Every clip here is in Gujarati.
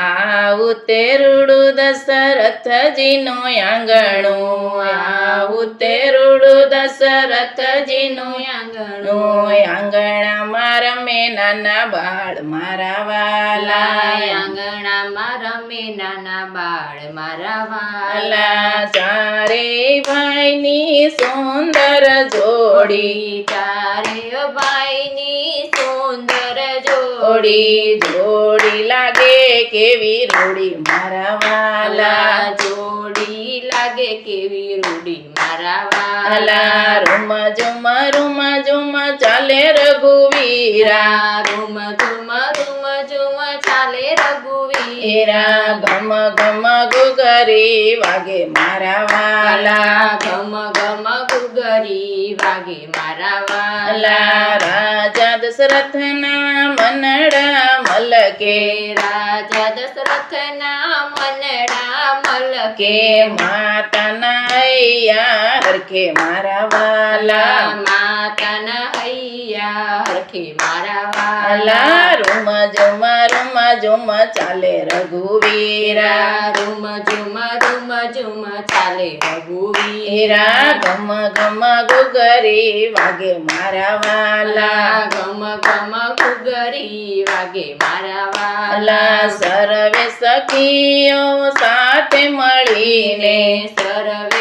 આવું તેરુડું દશરથજીનું આંગણું. આવું તેરુડું દશરથજીનું આંગણું. આંગણામાં રમે નાના બાળ મારા વાલા. આંગણામાં રમે નાના બાળ મારા વાલા. ચારે ભાઈની સુંદર જોડી. તારે ભાઈની સુંદર જોડી જોડી લાગે કેવી રૂડી મારા વાલા? જોડી લાગે કેવી રૂડી મારા વાલા? રૂમ જુમા રૂમ જુમા ચાલે રઘુવીરા. રૂમ ઝુમ ચાલે હીરા ગમ ગમ ગુગરી વાગે મારા વાલા. ગમ ગમ ગુગરી વાગે મારા વાલા. રાજા દશરથના મનડા મલકે. રાજા દશરથના મનડા મલકે. કે માતાના હૈયા હરખે મારા વાલા. માતાના હૈયા હરખે મારા વાલા વાલા રૂમ ઝુમ રૂમ ઝુમ ચાલે રઘુવીરા રૂમ ઝુમ રૂમ ઝુમ ચાલે રઘુવીરા હીરા ગમ ગમ ગુગરી વાગે મારા વાલા ગમ ગમ ગુગરી વાગે મારા વાલા વાલા સર્વે સખીઓ સાથે મળીને સર્વે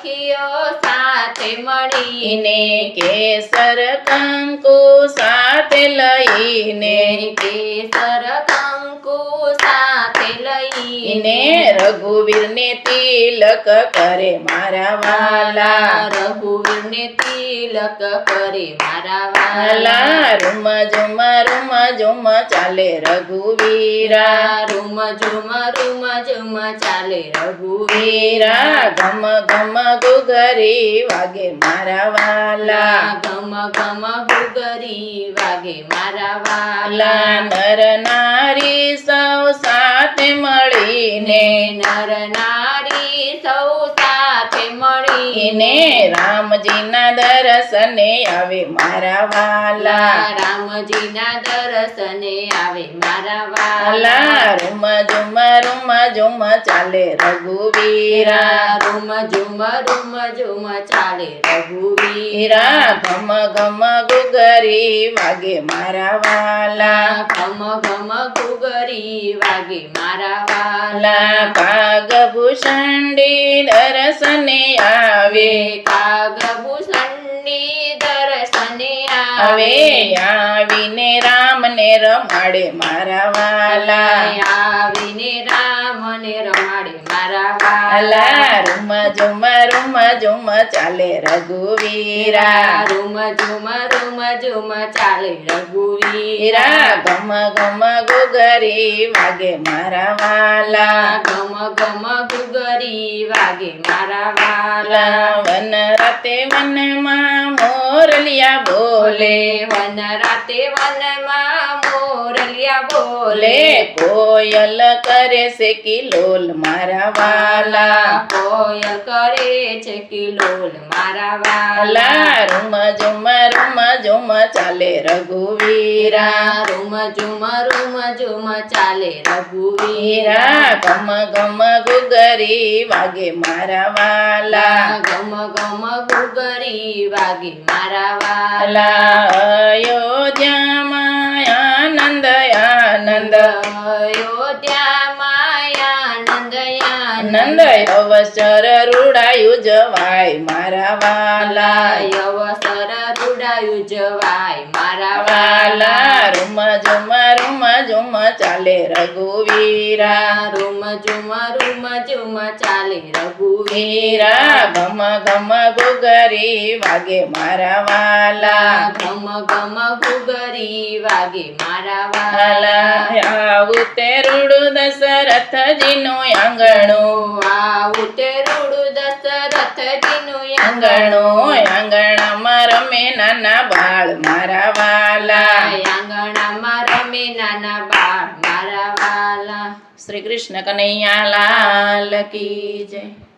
સખીઓ સાથે મળીને કેસર કંકુ સાથે લઈને કેસર કંકુ સાથે લઈને ઈને રઘુવીરને તિલક કરે મારા વાલા રઘુવીરને તિલક કરે મારા વાલા વાલા રૂમ ઝુમ રૂમ ઝુમ ચાલે રઘુવીરા રૂમ ઝુમ રૂમ ઝુમ ચાલે રઘુવીરા વીરા ગમ ગમ ગુગરી વાગે મારા વાલા ગમ ગમ ગુગરી વાગે મારા વાલા વાલા નર નારી સૌ સાથે મળીને નર નારી સૌ સાથે મળી ઈને રામજીના દર્શને આવે મારા વાલા. રામજીના દર્શને આવે મારા વાલા. રૂમ ઝુમ રૂમ ઝુમ ચાલે રઘુવીરા. રૂમ ઝુમ રૂમ ઝુમ ચાલે રઘુવીરા. ઘમ ઘમ ગુગરી વાગે મારા વાલા. ઘમ ઘમ ગુગરી વાગે મારા વાલા. કાગ ભૂષંડી દર્શને આવે કાગભૂષણની દર્શને આવે આવીને રામને રમાડે મારા વાલા. આવીને રામને રમાડે મારા વાલા. રૂમ ઝુમ રૂમ ઝુમ ચાલે રઘુવીરા. રૂમ ઝુમ રૂમ ઝુમ ચાલે રઘુવીરા. વીરા ગમ ગમ ગુગરી વાગે મારા વાલા. ગમ ગમ ગુગરી વાગે મારા વાલા. વાલા વન રાતે વનમાં મોરલિયા બોલે વન રાતે વનમાં મોરલિયા બોલે બોલે કોયલ કરે છે કિલોલ મારા વાલા કોયલ કરે છે કિલોલ મારા વાલા વાલા રૂમ ઝુમ રૂમ ઝુમ ચાલે રઘુવીરા રૂમ ઝુમ રૂમ ઝુમ ચાલે રઘુવીરા વીરા ગમ ગમ ગુગરી વાગે મારા વાલા ગમ ગમ ગુગરી વાગે મારા વાલા વાલા અયોધ્યામાં આનંદ અવસર રૂડાયું જવાય મારા વાલા. અવસર રૂડાયું જવાય મારા વાલા રૂમ ઝુમ રૂમ ઝુમ ચાલે રઘુવીરા રૂમ ઝુમ રૂમ ઝુમ ચાલે રઘુવીરા વીરા ગમ ગમ ગુગરી વાગે મારા વાલા ગમ ગમ ગુગરી વાગે મારા વાલા વાલા આવું તે રૂડું દશરથજીનું આંગણું આવું તે રૂડું દશરથજીનું આંગણું આંગણામાં રમે નાના બાળ મારા વાલા. આંગણામાં રમે નાના બાળ મારા વાલા. શ્રી કૃષ્ણ કનૈયા લાલ કી જય.